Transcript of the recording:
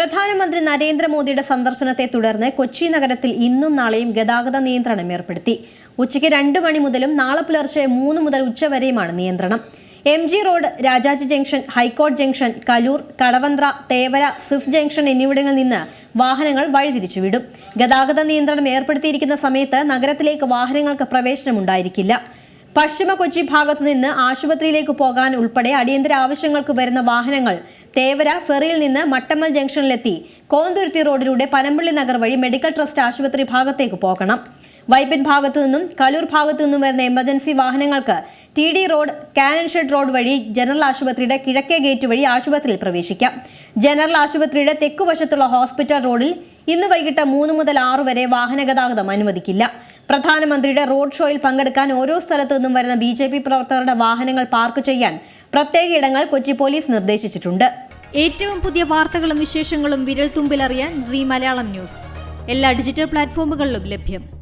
പ്രധാനമന്ത്രി നരേന്ദ്രമോദിയുടെ സന്ദർശനത്തെ തുടർന്ന് കൊച്ചി നഗരത്തിൽ ഇന്നും നാളെയും ഗതാഗത നിയന്ത്രണം ഏർപ്പെടുത്തി. ഉച്ചയ്ക്ക് രണ്ട് മണി മുതലും നാളെ പുലർച്ചെ മൂന്ന് മുതൽ ഉച്ചവരെയുമാണ് നിയന്ത്രണം. M G road Rajaji junction ഹൈക്കോടതി junction Kaloor Kadavanthra Thevara CIFT junction എന്നിവിടങ്ങളിൽ നിന്ന് വാഹനങ്ങൾ വഴിതിരിച്ചുവിടും. ഗതാഗത നിയന്ത്രണം ഏർപ്പെടുത്തിയിരിക്കുന്ന സമയത്ത് നഗരത്തിലേക്ക് വാഹനങ്ങൾക്ക് പ്രവേശനമുണ്ടായിരിക്കില്ല. പശ്ചിമ കൊച്ചി ഭാഗത്തു നിന്ന് ആശുപത്രിയിലേക്ക് പോകാൻ ഉൾപ്പെടെ അടിയന്തര ആവശ്യങ്ങൾക്ക് വരുന്ന വാഹനങ്ങൾ തേവര ഫെറിയിൽ നിന്ന് മട്ടമ്മൽ ജംഗ്ഷനിലെത്തി കോന്തുരുത്തി റോഡിലൂടെ പനമ്പള്ളി നഗർ വഴി മെഡിക്കൽ ട്രസ്റ്റ് ആശുപത്രി ഭാഗത്തേക്ക് പോകണം. വൈപ്പിൻ ഭാഗത്തു നിന്നും കലൂർ ഭാഗത്തു നിന്നും വരുന്ന എമർജൻസി വാഹനങ്ങൾക്ക് T D road cannon shed road വഴി ജനറൽ ആശുപത്രിയുടെ കിഴക്കേ ഗേറ്റ് വഴി ആശുപത്രിയിൽ പ്രവേശിക്കാം. ജനറൽ ആശുപത്രിയുടെ തെക്കുവശത്തുള്ള ഹോസ്പിറ്റൽ റോഡിൽ ഇന്ന് വൈകിട്ട് മൂന്ന് മുതൽ ആറ് വരെ വാഹന ഗതാഗതം അനുവദിക്കില്ല. പ്രധാനമന്ത്രിയുടെ റോഡ് ഷോയിൽ പങ്കെടുക്കാൻ ഓരോ സ്ഥലത്തു നിന്നും വരുന്ന ബി ജെ പി പ്രവർത്തകരുടെ വാഹനങ്ങൾ പാർക്ക് ചെയ്യാൻ പ്രത്യേക ഇടങ്ങൾ കൊച്ചി പോലീസ് നിർദ്ദേശിച്ചിട്ടുണ്ട്. ഏറ്റവും പുതിയ വാർത്തകളും വിശേഷങ്ങളും വിരൽ തുമ്പിലറിയാൻ സി മലയാളം ന്യൂസ്. എല്ലാ ഡിജിറ്റൽ പ്ലാറ്റ്ഫോമുകളിലും ലഭ്യം.